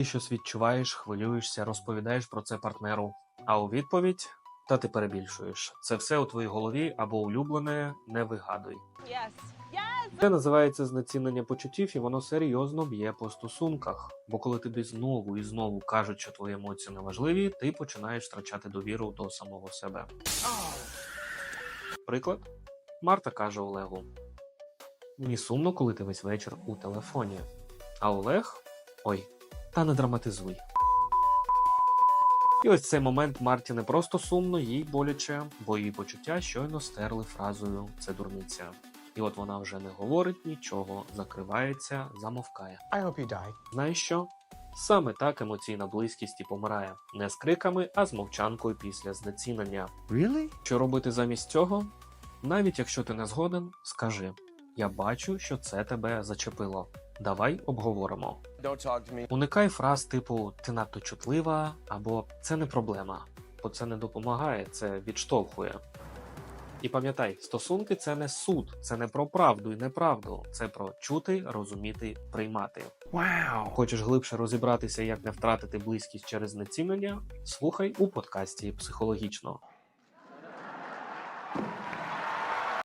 Ти щось відчуваєш, хвилюєшся, розповідаєш про це партнеру. А у відповідь та ти перебільшуєш. Це все у твоїй голові або улюблене, не вигадуй. Yes. Yes. Це називається знецінення почуттів, і воно серйозно б'є по стосунках. Бо коли тобі знову і знову кажуть, що твої емоції не важливі, ти починаєш втрачати довіру до самого себе. Приклад, Марта каже Олегу: Мені сумно, коли ти весь вечір у телефоні. А Олег. Ой, та не драматизуй. І ось в цей момент Марті не просто сумно, їй боляче, бо її почуття щойно стерли фразою це дурниця. І от вона вже не говорить нічого, закривається, замовкає. I hope you die. Знаєш що? Саме так емоційна близькість і помирає не з криками, а з мовчанкою після знецінення. Really? Що робити замість цього? Навіть якщо ти не згоден, скажи: Я бачу, що це тебе зачепило. Давай обговоримо. Уникай фраз типу ти надто чутлива або це не проблема, бо це не допомагає, це відштовхує. І пам'ятай, стосунки це не суд, це не про правду і неправду, це про чути, розуміти, приймати. Wow. Хочеш глибше розібратися, як не втратити близькість через знецінення? Слухай у подкасті психологічно.